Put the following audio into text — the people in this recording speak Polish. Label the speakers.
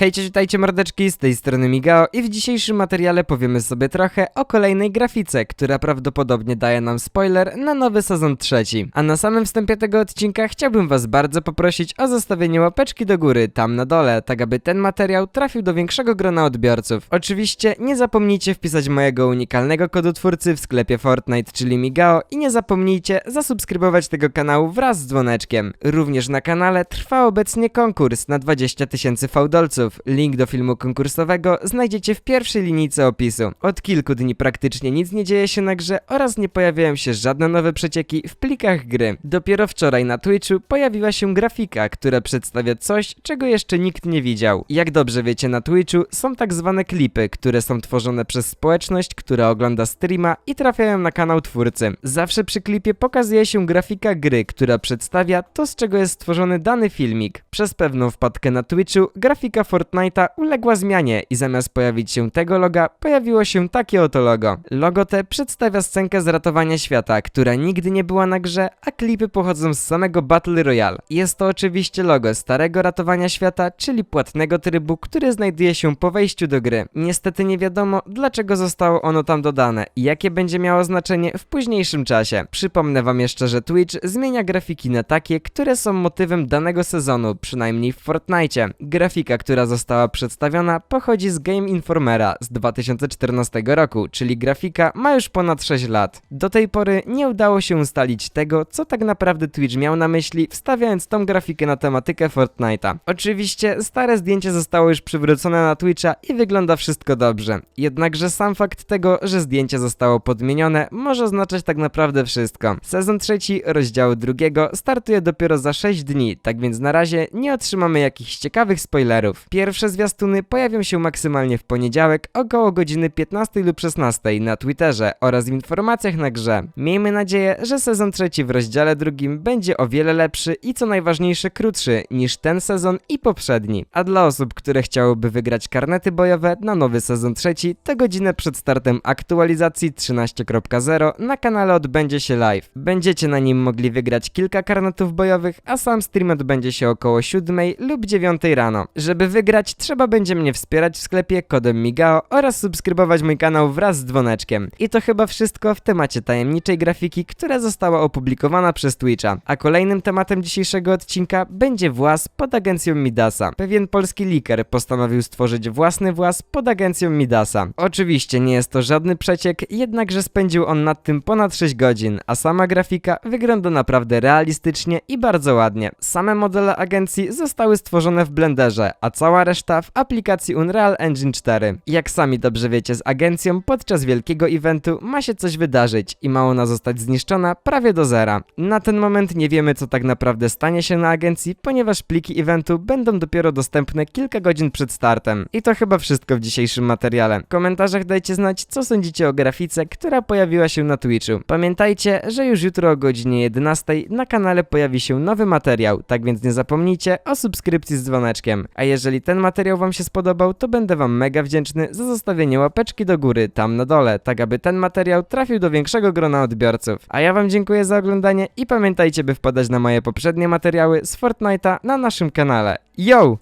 Speaker 1: Hejcie, witajcie mordeczki, z tej strony Migao i w dzisiejszym materiale powiemy sobie trochę o kolejnej grafice, która prawdopodobnie daje nam spoiler na nowy sezon trzeci. A na samym wstępie tego odcinka chciałbym was bardzo poprosić o zostawienie łapeczki do góry, tam na dole, tak aby ten materiał trafił do większego grona odbiorców. Oczywiście nie zapomnijcie wpisać mojego unikalnego kodu twórcy w sklepie Fortnite, czyli Migao i nie zapomnijcie zasubskrybować tego kanału wraz z dzwoneczkiem. Również na kanale trwa obecnie konkurs na 20 tysięcy fałdolców. Link do filmu konkursowego znajdziecie w pierwszej linijce opisu. Od kilku dni praktycznie nic nie dzieje się na grze oraz nie pojawiają się żadne nowe przecieki w plikach gry. Dopiero wczoraj na Twitchu pojawiła się grafika, która przedstawia coś, czego jeszcze nikt nie widział. Jak dobrze wiecie na Twitchu są tak zwane klipy, które są tworzone przez społeczność, która ogląda streama i trafiają na kanał twórcy. Zawsze przy klipie pokazuje się grafika gry, która przedstawia to, z czego jest stworzony dany filmik. Przez pewną wpadkę na Twitchu grafika Fortnite'a uległa zmianie i zamiast pojawić się tego loga, pojawiło się takie oto logo. Logo te przedstawia scenkę z ratowania świata, która nigdy nie była na grze, a klipy pochodzą z samego Battle Royale. Jest to oczywiście logo starego ratowania świata, czyli płatnego trybu, który znajduje się po wejściu do gry. Niestety nie wiadomo, dlaczego zostało ono tam dodane i jakie będzie miało znaczenie w późniejszym czasie. Przypomnę wam jeszcze, że Twitch zmienia grafiki na takie, które są motywem danego sezonu, przynajmniej w Fortnite. Grafika, która została przedstawiona, pochodzi z Game Informera z 2014 roku, czyli grafika ma już ponad 6 lat. Do tej pory nie udało się ustalić tego, co tak naprawdę Twitch miał na myśli, wstawiając tą grafikę na tematykę Fortnite'a. Oczywiście stare zdjęcie zostało już przywrócone na Twitcha i wygląda wszystko dobrze. Jednakże sam fakt tego, że zdjęcie zostało podmienione, może oznaczać tak naprawdę wszystko. Sezon trzeci rozdziału drugiego startuje dopiero za 6 dni, tak więc na razie nie otrzymamy jakichś ciekawych spoilerów. Pierwsze zwiastuny pojawią się maksymalnie w poniedziałek około godziny 15 lub 16 na Twitterze oraz w informacjach na grze. Miejmy nadzieję, że sezon trzeci w rozdziale drugim będzie o wiele lepszy i co najważniejsze krótszy niż ten sezon i poprzedni. A dla osób, które chciałyby wygrać karnety bojowe na nowy sezon trzeci, to godzinę przed startem aktualizacji 13.0 na kanale odbędzie się live. Będziecie na nim mogli wygrać kilka karnetów bojowych, a sam stream odbędzie się około 7 lub 9 rano. Żeby wygrać, trzeba będzie mnie wspierać w sklepie kodem Migao oraz subskrybować mój kanał wraz z dzwoneczkiem. I to chyba wszystko w temacie tajemniczej grafiki, która została opublikowana przez Twitcha. A kolejnym tematem dzisiejszego odcinka będzie włas pod agencją Midasa. Pewien polski liker postanowił stworzyć własny włas pod agencją Midasa. Oczywiście nie jest to żadny przeciek, jednakże spędził on nad tym ponad 6 godzin, a sama grafika wygląda naprawdę realistycznie i bardzo ładnie. Same modele agencji zostały stworzone w Blenderze, a cała reszta w aplikacji Unreal Engine 4. Jak sami dobrze wiecie z agencją, podczas wielkiego eventu ma się coś wydarzyć i ma ona zostać zniszczona prawie do zera. Na ten moment nie wiemy co tak naprawdę stanie się na agencji, ponieważ pliki eventu będą dopiero dostępne kilka godzin przed startem. I to chyba wszystko w dzisiejszym materiale. W komentarzach dajcie znać co sądzicie o grafice, która pojawiła się na Twitchu. Pamiętajcie, że już jutro o godzinie 11 na kanale pojawi się nowy materiał, tak więc nie zapomnijcie o subskrypcji z dzwoneczkiem. A jeżeli ten materiał wam się spodobał, to będę wam mega wdzięczny za zostawienie łapeczki do góry tam na dole, tak aby ten materiał trafił do większego grona odbiorców. A ja wam dziękuję za oglądanie i pamiętajcie by wpadać na moje poprzednie materiały z Fortnite'a na naszym kanale. Yo!